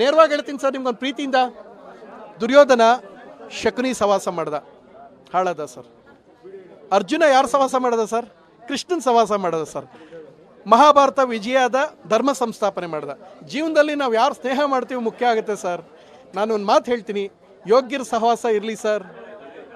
ನೇರವಾಗಿ ಹೇಳ್ತೀನಿ ಸರ್, ನಿಮ್ಗೊಂದು ಪ್ರೀತಿಯಿಂದ. ದುರ್ಯೋಧನ ಶಕುನಿ ಸವಾಸ ಮಾಡ್ದ. ಹಾಳದ ಸರ್. ಅರ್ಜುನ ಯಾರು ಸವಾಸ ಮಾಡದ ಸರ್? ಕೃಷ್ಣನ್ ಸವಾಸ ಮಾಡದ ಸರ್. ಮಹಾಭಾರತ ವಿಜಯದ ಧರ್ಮ ಸಂಸ್ಥಾಪನೆ ಮಾಡ್ದ. ಜೀವನದಲ್ಲಿ ನಾವು ಯಾರು ಸ್ನೇಹ ಮಾಡ್ತೀವಿ ಮುಖ್ಯ ಆಗುತ್ತೆ ಸರ್. ನಾನು ಒಂದು ಮಾತು ಹೇಳ್ತೀನಿ. ಯೋಗ್ಯರ ಸಹವಾಸ ಇರಲಿ ಸರ್.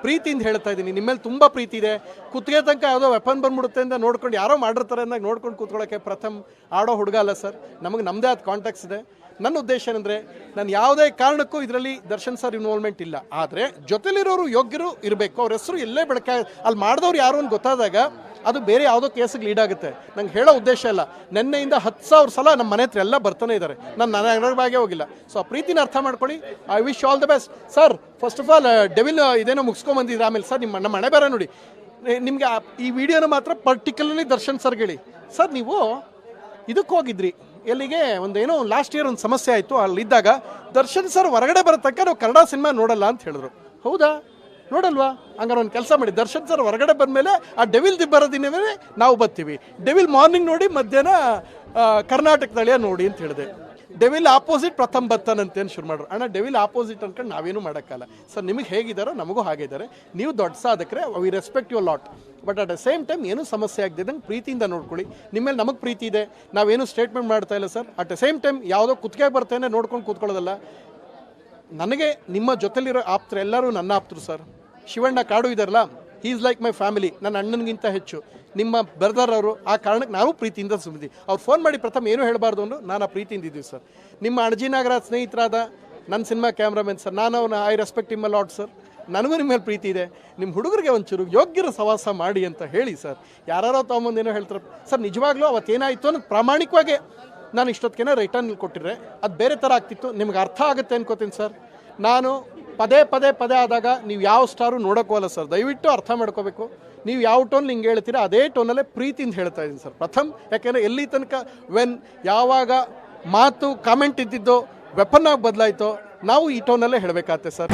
ಪ್ರೀತಿಯಿಂದ ಹೇಳ್ತಾ ಇದ್ದೀನಿ. ನಿಮ್ಮಲ್ಲಿ ತುಂಬ ಪ್ರೀತಿ ಇದೆ. ಕುತ್ತಿಗೆ ತನಕ ಯಾವುದೋ ವೆಪನ್ ಬಂದ್ಬಿಡುತ್ತೆ ಅಂತ ನೋಡ್ಕೊಂಡು ಯಾರೋ ಮಾಡಿರ್ತಾರೆ ಅಂದಾಗ ನೋಡ್ಕೊಂಡು ಕೂತ್ಕೊಳ್ಳೋಕ್ಕೆ ಪ್ರಥಮ್ ಆಡೋ ಹುಡುಗ ಅಲ್ಲ ಸರ್. ನಮಗೆ ನಮ್ಮದೇ ಆದ ಕಾಂಟ್ಯಾಕ್ಟ್ಸ್ ಇದೆ. ನನ್ನ ಉದ್ದೇಶ ಏನಂದರೆ, ನಾನು ಯಾವುದೇ ಕಾರಣಕ್ಕೂ ಇದರಲ್ಲಿ ದರ್ಶನ್ ಸರ್ ಇನ್ವಾಲ್ವ್ಮೆಂಟ್ ಇಲ್ಲ. ಆದರೆ ಜೊತೆಲಿರೋರು ಯೋಗ್ಯರು ಇರಬೇಕು. ಅವ್ರ ಹೆಸರು ಎಲ್ಲೇ ಬೆಳಕ ಅಲ್ಲಿ ಮಾಡಿದವ್ರು ಯಾರು ಅಂತ ಗೊತ್ತಾದಾಗ ಅದು ಬೇರೆ ಯಾವುದೋ ಕೇಸಿಗೆ ಲೀಡ್ ಆಗುತ್ತೆ. ನಂಗೆ ಹೇಳೋ ಉದ್ದೇಶ ಇಲ್ಲ. ನಿನ್ನೆಯಿಂದ ಹತ್ತು ಸಾವಿರ ಸಲ ನಮ್ಮ ಮನೆ ಹತ್ರ ಎಲ್ಲ ಬರ್ತಾನೆ ಇದ್ದಾರೆ ನಾನು ನನ್ನ ಅಂಗಡಿಗೆ ಹೋಗಿಲ್ಲ. ಸೊ ಆ ಪ್ರೀತಿನ ಅರ್ಥ ಮಾಡ್ಕೊಳ್ಳಿ. I wish all the best sir first of all Devil ಇದೇನೋ ಮುಗಿಸ್ಕೊಂಬಂದಿದ್ರೆ ಆಮೇಲೆ ಸರ್ ನಿಮ್ಮ ನಮ್ಮ ಮನೆ ಬೇರೆ ನೋಡಿ. ನಿಮಗೆ ಈ ವಿಡಿಯೋನ ಮಾತ್ರ ಪರ್ಟಿಕ್ಯುಲರ್ಲಿ ದರ್ಶನ್ ಸರ್ ಹೇಳಿ ಸರ್ ನೀವು ಇದಕ್ಕೆ ಹೋಗಿದ್ರಿ. ಎಲ್ಲಿಗೆ? ಒಂದೇನೋ ಲಾಸ್ಟ್ ಇಯರ್ ಒಂದು ಸಮಸ್ಯೆ ಆಯಿತು. ಅಲ್ಲಿದ್ದಾಗ ದರ್ಶನ್ ಸರ್ ಹೊರಗಡೆ ಬರೋ ತನಕ ನಾವು ಕನ್ನಡ ಸಿನಿಮಾ ನೋಡಲ್ಲ ಅಂತ ಹೇಳಿದ್ರು. ಹೌದಾ? ನೋಡಲ್ವಾ? ಹಂಗಾರೆ ಒಂದು ಕೆಲಸ ಮಾಡಿ. ದರ್ಶನ್ ಸರ್ ಹೊರಗಡೆ ಬಂದಮೇಲೆ ಆ ಡೆವಿಲ್ ದಿಬ್ಬರ ದಿನವೇ ನಾವು ಬರ್ತೀವಿ. ಡೆವಿಲ್ ಮಾರ್ನಿಂಗ್ ನೋಡಿ, ಮಧ್ಯಾಹ್ನ ಕರ್ನಾಟಕ ನೋಡಿ ಅಂತ ಹೇಳಿದೆ. ಡೆವಿಲ್ ಆಪೋಸಿಟ್ ಪ್ರಥಮ್ ಬತ್ತನಂತೇನು ಶುರು ಮಾಡ್ರು. ಅಣ್ಣ, ಡೆವಿಲ್ ಆಪೋಸಿಟ್ ಅನ್ಕೊಂಡು ನಾವೇನು ಮಾಡೋಕ್ಕಲ್ಲ. ಸರ್, ನಿಮಗೆ ಹೇಗಿದ್ದಾರೋ ನಮಗೂ ಹಾಗಿದ್ದಾರೆ ನೀವು ದೊಡ್ಡ ಸಾಧಕರೆ we respect your lot but at the same time ಏನೂ ಸಮಸ್ಯೆ ಆಗದಿದ್ದಂಗೆ ಪ್ರೀತಿಯಿಂದ ನೋಡ್ಕೊಳ್ಳಿ. ನಿಮ್ಮ ಮೇಲೆ ನಮಗೆ ಪ್ರೀತಿ ಇದೆ. ನಾವೇನು ಸ್ಟೇಟ್ಮೆಂಟ್ ಮಾಡ್ತಾ ಇಲ್ಲ sir. At the same time ಯಾವುದೋ ಕುತ್ತಿಗೆ ಬರ್ತೇನೆ ನೋಡ್ಕೊಂಡು ಕೂತ್ಕೊಳ್ಳೋದಲ್ಲ. ನನಗೆ ನಿಮ್ಮ ಜೊತೆಲಿರೋ ಆಪ್ತರು ಎಲ್ಲರೂ ನನ್ನ ಆಪ್ತರು ಸರ್. ಶಿವಣ್ಣ ಕಾಡು ಇದಾರಲ್ಲ ಈಸ್ ಲೈಕ್ ಮೈ ಫ್ಯಾಮಿಲಿ ನನ್ನ ಅಣ್ಣನಿಗಿಂತ ಹೆಚ್ಚು. ನಿಮ್ಮ ಬ್ರದರ್ ಅವರು ಆ ಕಾರಣಕ್ಕೆ ನಾವು ಪ್ರೀತಿಯಿಂದ ಸುಮ್ಮದಿ ಅವ್ರು ಫೋನ್ ಮಾಡಿ ಪ್ರಥಮ ಏನೂ ಹೇಳಬಾರ್ದು ಅಂದ್ರೆ ನಾನು ಆ ಪ್ರೀತಿಯಿಂದ ಇದ್ದೀವಿ ಸರ್. ನಿಮ್ಮ ಅಣಜಿ ನಾಗರಾಜ್ ಸ್ನೇಹಿತರಾದ ನನ್ನ ಸಿನಿಮಾ ಕ್ಯಾಮ್ರಾಮನ್ ಸರ್, ನಾನು ಅವನ ಐ ರೆಸ್ಪೆಕ್ಟ್ ನಿಮ್ಮ ಲಾಟ್ ಸರ್. ನನಗೂ ನಿಮ್ಮ ಮೇಲೆ ಪ್ರೀತಿ ಇದೆ. ನಿಮ್ಮ ಹುಡುಗರಿಗೆ ಒಂಚೂರು ಯೋಗ್ಯರ ಸವಾಸ ಮಾಡಿ ಅಂತ ಹೇಳಿ ಸರ್. ಯಾರೋ ತೊಗೊಂಬಂದು ಏನೋ ಹೇಳ್ತಾರೆ, ಸರ್, ನಿಜವಾಗ್ಲೂ ಅವತ್ತೇನಾಯಿತು ಅನ್ನೋದು ಪ್ರಾಮಾಣಿಕವಾಗಿ ನಾನು ಇಷ್ಟೊತ್ತಿಗೆ ರಿಟರ್ನ್ ಕೊಟ್ಟಿದ್ರೆ, ಅದು ಬೇರೆ ಥರ ಆಗ್ತಿತ್ತು, ನಿಮ್ಗೆ ಅರ್ಥ ಆಗುತ್ತೆ ಅನ್ಕೋತೀನಿ ಸರ್. ನಾನು ಪದೇ ಪದೇ ಪದೇ ಆದಾಗ ನೀವು ಯಾವ ಸ್ಟಾರು ನೋಡೋಕ್ಕೋಲ್ಲ ಸರ್. ದಯವಿಟ್ಟು ಅರ್ಥ ಮಾಡ್ಕೋಬೇಕು. ನೀವು ಯಾವ ಟೋನ್ ಹಿಂಗೆ ಹೇಳ್ತೀರಾ ಅದೇ ಟೋನಲ್ಲೇ ಪ್ರೀತಿಯಿಂದ ಹೇಳ್ತಾ ಇದ್ದೀನಿ ಸರ್. ಪ್ರಥಮ್, ಯಾಕೆಂದರೆ ಎಲ್ಲಿ ತನಕ ವೆನ್ ಯಾವಾಗ ಮಾತು ಕಾಮೆಂಟ್ ಇದ್ದಿದ್ದೋ ವೆಪನ್ ಆಗಿ ಬದಲಾಯಿತೋ, ನಾವು ಈ ಟೋನಲ್ಲೇ ಹೇಳಬೇಕಾಗತ್ತೆ ಸರ್.